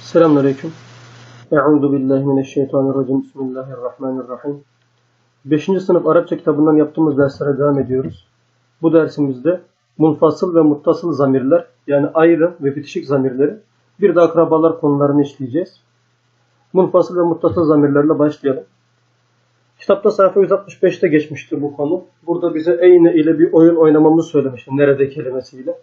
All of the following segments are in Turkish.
Selamünaleyküm. Euzu billahi mineşşeytanirracim. Bismillahirrahmanirrahim. 5. sınıf Arapça kitabından yaptığımız derslere devam ediyoruz. Bu dersimizde munfasıl ve muttasıl zamirler yani ayrı ve bitişik zamirleri bir de akrabalar konularını işleyeceğiz. Munfasıl ve muttasıl zamirlerle başlayalım. Kitapta sayfa 165'te geçmişti bu konu. Burada bize eyne ile bir oyun oynamamızı söylemişti. Nerede kelimesiyle.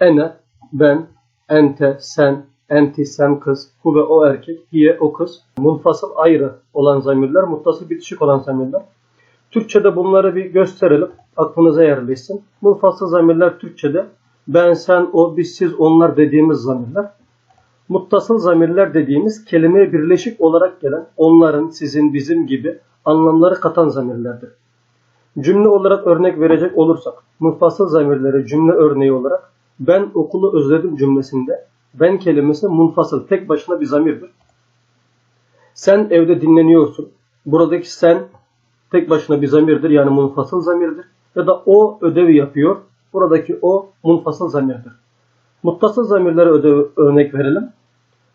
Ene, ben, ente, sen, enti, sen kız, hu ve o erkek, hiye o kız. Munfasıl ayrı olan zamirler, muttasıl bitişik olan zamirler. Türkçe'de bunları bir gösterelim. Aklınıza yerleşsin. Munfasıl zamirler Türkçe'de ben, sen, o, biz, siz, onlar dediğimiz zamirler. Muttasıl zamirler dediğimiz kelimeye birleşik olarak gelen onların, sizin, bizim gibi anlamları katan zamirlerdir. Cümle olarak örnek verecek olursak, munfasıl zamirlere cümle örneği olarak ben okulu özledim cümlesinde ben kelimesi munfasıl tek başına bir zamirdir. Sen evde dinleniyorsun. Buradaki sen tek başına bir zamirdir yani munfasıl zamirdir. Ya da o ödevi yapıyor. Buradaki o munfasıl zamirdir. Muttasıl zamirlere ödev, örnek verelim.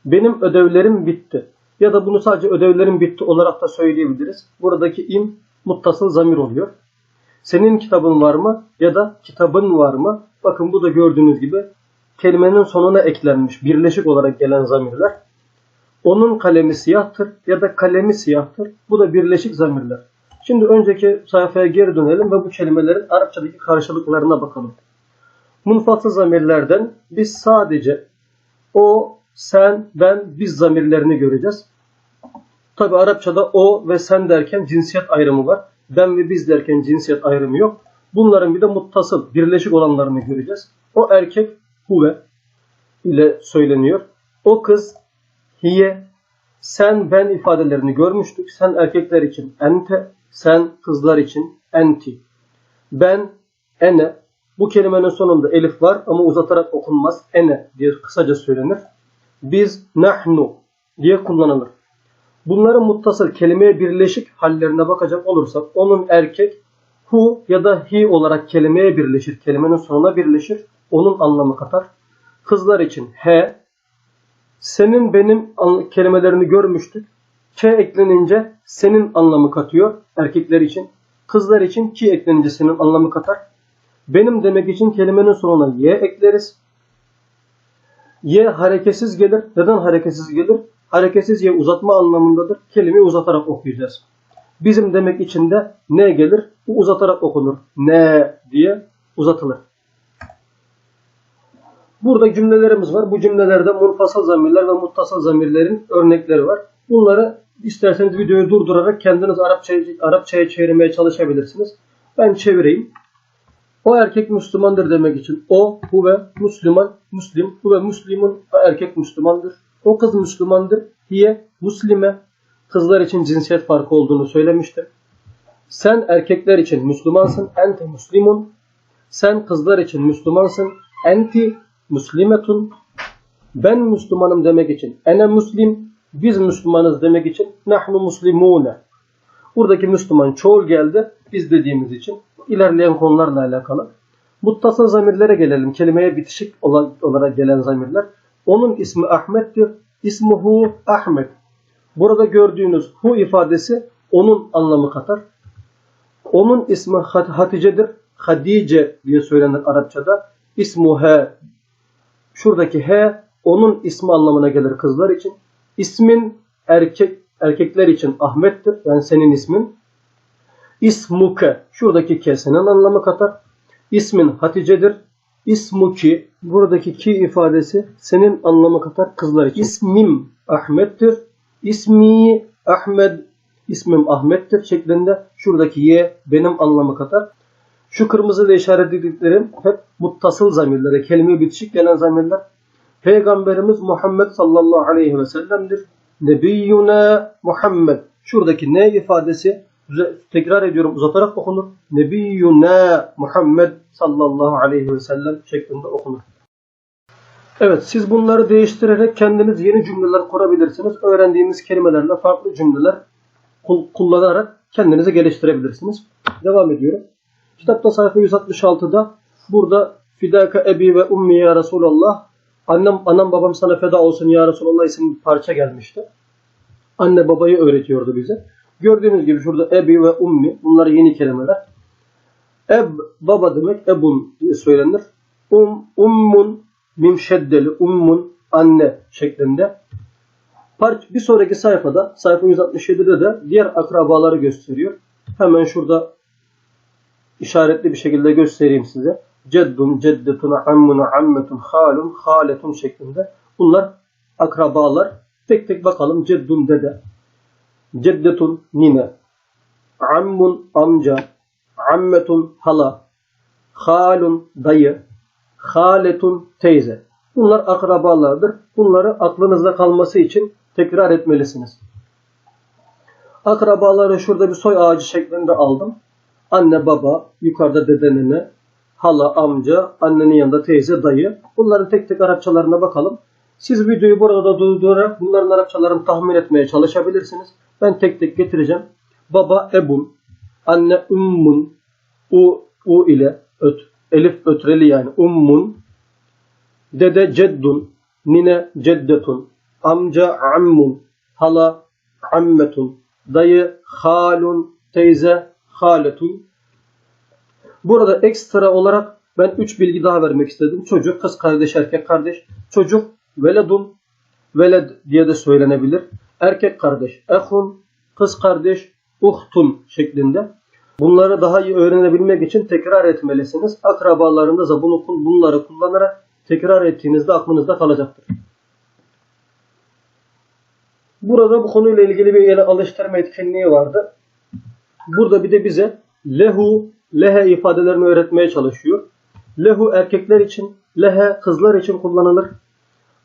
Benim ödevlerim bitti. Ya da bunu sadece ödevlerim bitti olarak da söyleyebiliriz. Buradaki im muttasıl zamir oluyor. Senin kitabın var mı? Ya da kitabın var mı? Bakın bu da gördüğünüz gibi kelimenin sonuna eklenmiş birleşik olarak gelen zamirler. Onun kalemi siyahtır ya da kalemi siyahtır. Bu da birleşik zamirler. Şimdi önceki sayfaya geri dönelim ve bu kelimelerin Arapçadaki karşılıklarına bakalım. Munfasıl zamirlerden biz sadece o, sen, ben, biz zamirlerini göreceğiz. Tabi Arapçada o ve sen derken cinsiyet ayrımı var. Ben ve biz derken cinsiyet ayrımı yok. Bunların bir de muttasıl, birleşik olanlarını göreceğiz. O erkek huve ile söyleniyor. O kız hiye, sen ben ifadelerini görmüştük. Sen erkekler için ente, sen kızlar için enti. Ben, ene, bu kelimenin sonunda elif var ama uzatarak okunmaz. Ene diye kısaca söylenir. Biz, nahnu diye kullanılır. Bunların muttasıl kelimeye birleşik hallerine bakacak olursak onun erkek hu ya da hi olarak kelimeye birleşir. Kelimenin sonuna birleşir. Onun anlamı katar. Kızlar için he. Senin benim kelimelerini görmüştük. K eklenince senin anlamı katıyor erkekler için. Kızlar için ki eklenince senin anlamı katar. Benim demek için kelimenin sonuna y ekleriz. Y hareketsiz gelir. Neden hareketsiz gelir? Hareketsiz y uzatma anlamındadır. Kelimeyi uzatarak okuyacağız. Bizim demek için de ne gelir? Bu uzatarak okunur. Ne diye uzatılır. Burada cümlelerimiz var. Bu cümlelerde munfasıl zamirler ve muttasıl zamirlerin örnekleri var. Bunları isterseniz videoyu durdurarak kendiniz Arapçaya, Arapçaya çevirmeye çalışabilirsiniz. Ben çevireyim. O erkek Müslümandır demek için o, bu ve Müslüman, Müslim, bu ve Müslüman erkek Müslümandır. O kız Müslümandır. Hiye, Müslime, kızlar için cinsiyet farkı olduğunu söylemiştim. Sen erkekler için Müslümansın. Ente Müslimun. Sen kızlar için Müslümansın. Enti Müslimetun. Ben Müslümanım demek için. Ene Müslim. Biz Müslümanız demek için. Nahnu Muslimune. Buradaki Müslüman çoğul geldi. Biz dediğimiz için. ilerleyen konularla alakalı. Muttasıl zamirlere gelelim. Kelimeye bitişik olarak gelen zamirler. Onun ismi Ahmet'tir. İsmuhu Ahmet. Burada gördüğünüz hu ifadesi onun anlamı katar. Onun ismi Hatice'dir. Hadice diye söylenir Arapçada. İsmu he. Şuradaki he onun ismi anlamına gelir kızlar için. İsmin erkek erkekler için Ahmet'tir. Yani senin ismin. İsmuke. Şuradaki kesenin anlamı katar. İsmin Hatice'dir. İsmuki. Buradaki ki ifadesi senin anlamı katar kızlar için. İsmim Ahmet'tir. İsmi Ahmed. İsmim Ahmet'tir şeklinde şuradaki ye benim anlamı katar. Şu kırmızı ile işaretlediklerim hep muttasıl zamirlere, kelime bitişik gelen zamirler. Peygamberimiz Muhammed sallallahu aleyhi ve sellem'dir. Nebiyyuna Muhammed. Şuradaki ne ifadesi tekrar ediyorum uzatarak okunur. Nebiyyuna Muhammed sallallahu aleyhi ve sellem şeklinde okunur. Evet siz bunları değiştirerek kendiniz yeni cümleler kurabilirsiniz. Öğrendiğiniz kelimelerle farklı cümleler kullanarak kendinizi geliştirebilirsiniz. Devam ediyorum. Kitapta sayfa 166'da burada Fidaka ebi ve ummi ya Resulallah Annem, anam babam sana feda olsun ya Resulallah isimli bir parça gelmişti. Anne babayı öğretiyordu bize. Gördüğünüz gibi şurada ebi ve ummi bunlar yeni kelimeler. Eb baba demek ebun diye söylenir. Um, ummun mim ummun anne şeklinde. Part, bir sonraki sayfada sayfa 167'de de diğer akrabaları gösteriyor. Hemen şurada işaretli bir şekilde göstereyim size. Ceddun, ceddetun, ammun, ammetun, halun, haletun şeklinde. Bunlar akrabalar. Tek tek bakalım. Ceddun dede. Ceddetun nine. Ammun amca. Ammetun hala. Halun dayı. Haletun teyze. Bunlar akrabalardır. Bunları aklınızda kalması için tekrar etmelisiniz. Akrabaları şurada bir soy ağacı şeklinde aldım. Anne, baba, yukarıda dede, nene, hala, amca, annenin yanında teyze, dayı. Bunların tek tek Arapçalarına bakalım. Siz videoyu burada durdurarak bunların Arapçalarını tahmin etmeye çalışabilirsiniz. Ben tek tek getireceğim. Baba ebun, anne ummun, u, u ile öt, elif ötreli yani ummun, dede ceddun, nine ceddetun, amca ammun, hala ammetun, dayı halun, teyze haletun. Burada ekstra olarak ben 3 bilgi daha vermek istedim. Çocuk, kız kardeş, erkek kardeş. Çocuk veledun, veled diye de söylenebilir. Erkek kardeş, ehun, kız kardeş, uhtun şeklinde. Bunları daha iyi öğrenebilmek için tekrar etmelisiniz. Akrabalarınıza bunu, bunları kullanarak tekrar ettiğinizde aklınızda kalacaktır. Burada bu konuyla ilgili bir ele alıştırma etkinliği vardı. Burada bir de bize lehu, lehe ifadelerini öğretmeye çalışıyor. Lehu erkekler için, lehe kızlar için kullanılır.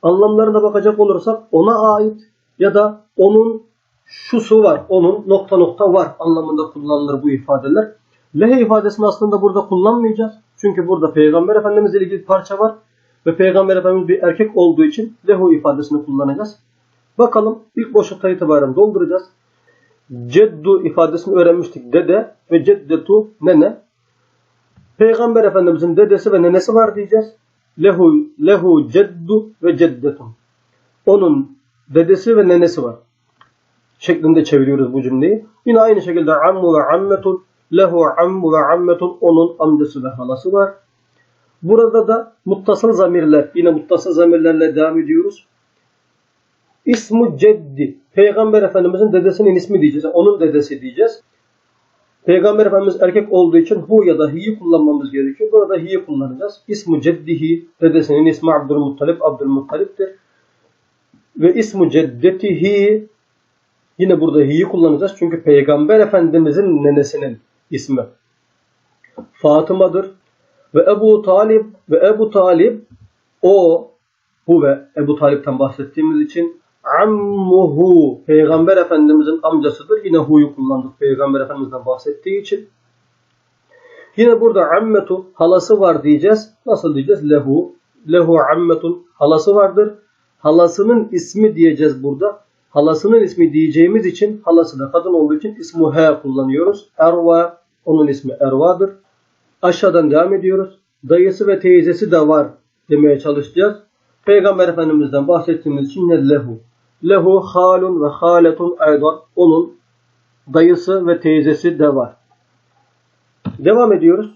Anlamlarına bakacak olursak ona ait ya da onun şusu var, onun nokta nokta var anlamında kullanılır bu ifadeler. Lehe ifadesini aslında burada kullanmayacağız. Çünkü burada Peygamber Efendimizle ilgili bir parça var. Ve Peygamber Efendimiz bir erkek olduğu için lehu ifadesini kullanacağız. Bakalım ilk boşlukta itibaren dolduracağız. Ceddu ifadesini öğrenmiştik. Dede ve ceddetu nene. Peygamber Efendimizin dedesi ve nenesi var diyeceğiz. Lehu, lehu ceddu ve ceddetun. Onun dedesi ve nenesi var. Şeklinde çeviriyoruz bu cümleyi. Yine aynı şekilde ammu ve ammetun. Lehu ammu ve ammetun. Onun amcası ve halası var. Burada da muttasıl zamirler. Yine muttasıl zamirlerle devam ediyoruz. İsmu ceddi. Peygamber Efendimizin dedesinin ismi diyeceğiz. Onun dedesi diyeceğiz. Peygamber Efendimiz erkek olduğu için hu ya da hi'yi kullanmamız gerekiyor. Burada hi'yi kullanacağız. İsmu ceddihi. Dedesinin ismi Abdülmuttalip. Abdülmuttalip'tir. Ve ismu ceddetihi. Yine burada hi'yi kullanacağız. Çünkü Peygamber Efendimizin nenesinin ismi. Fatıma'dır. Ve Ebu Talib ve Ebu Talib o bu ve Ebu Talip'ten bahsettiğimiz için ammuhu Peygamber Efendimizin amcasıdır. Yine hu'yu kullandık Peygamber Efendimiz'den bahsettiği için. Yine burada ammetu halası var diyeceğiz. Nasıl diyeceğiz? Lehu. Lehu ammetun halası vardır. Halasının ismi diyeceğiz burada. Halasının ismi diyeceğimiz için halası da kadın olduğu için ismu he kullanıyoruz. Erva onun ismi Erva'dır. Aşağıdan devam ediyoruz. Dayısı ve teyzesi de var demeye çalışacağız. Peygamber Efendimiz'den bahsettiğimiz için lehu. Lehu halun ve haletun aydan. Onun dayısı ve teyzesi de var. Devam ediyoruz.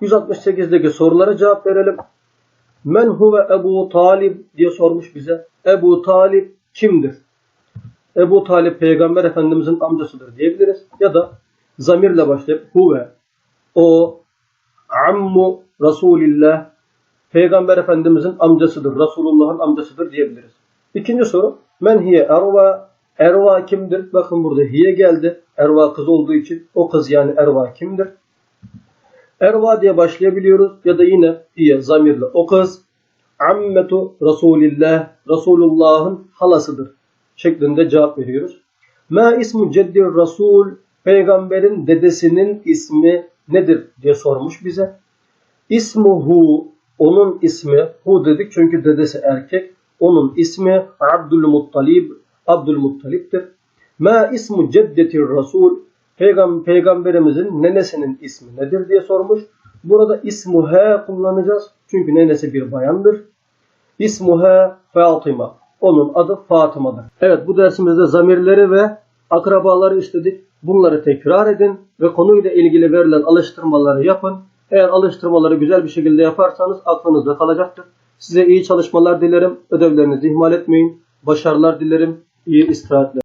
168'deki sorulara cevap verelim. Men huve Ebu Talib diye sormuş bize. Ebu Talib kimdir? Ebu Talib Peygamber Efendimizin amcasıdır diyebiliriz. Ya da zamirle başlayıp huve o ammu Resulillah Peygamber Efendimizin amcasıdır. Resulullah'ın amcasıdır diyebiliriz. İkinci soru. Men hiye erva. Erva kimdir? Bakın burada hiye geldi. Erva kız olduğu için o kız yani erva kimdir? Erva diye başlayabiliyoruz ya da yine hiye zamirle o kız ammetu Resulillah Resulullah'ın halasıdır şeklinde cevap veriyoruz. Ma ismu ceddir Resul Peygamberin dedesinin ismi nedir diye sormuş bize. İsmuhu onun ismi hu dedik çünkü dedesi erkek. Onun ismi Abdülmuttalib Abdülmuttalip'tir. Ma ismu ceddeti Resul Peygam Peygamberimizin nenesinin ismi nedir diye sormuş. Burada ismu he kullanacağız. Çünkü nenesi bir bayandır. İsmuha Fatıma. Onun adı Fatıma'dır. Evet bu dersimizde zamirleri ve akrabaları işledik. Bunları tekrar edin ve konuyla ilgili verilen alıştırmaları yapın. Eğer alıştırmaları güzel bir şekilde yaparsanız aklınızda kalacaktır. Size iyi çalışmalar dilerim. Ödevlerinizi ihmal etmeyin. Başarılar dilerim. İyi istirahatler.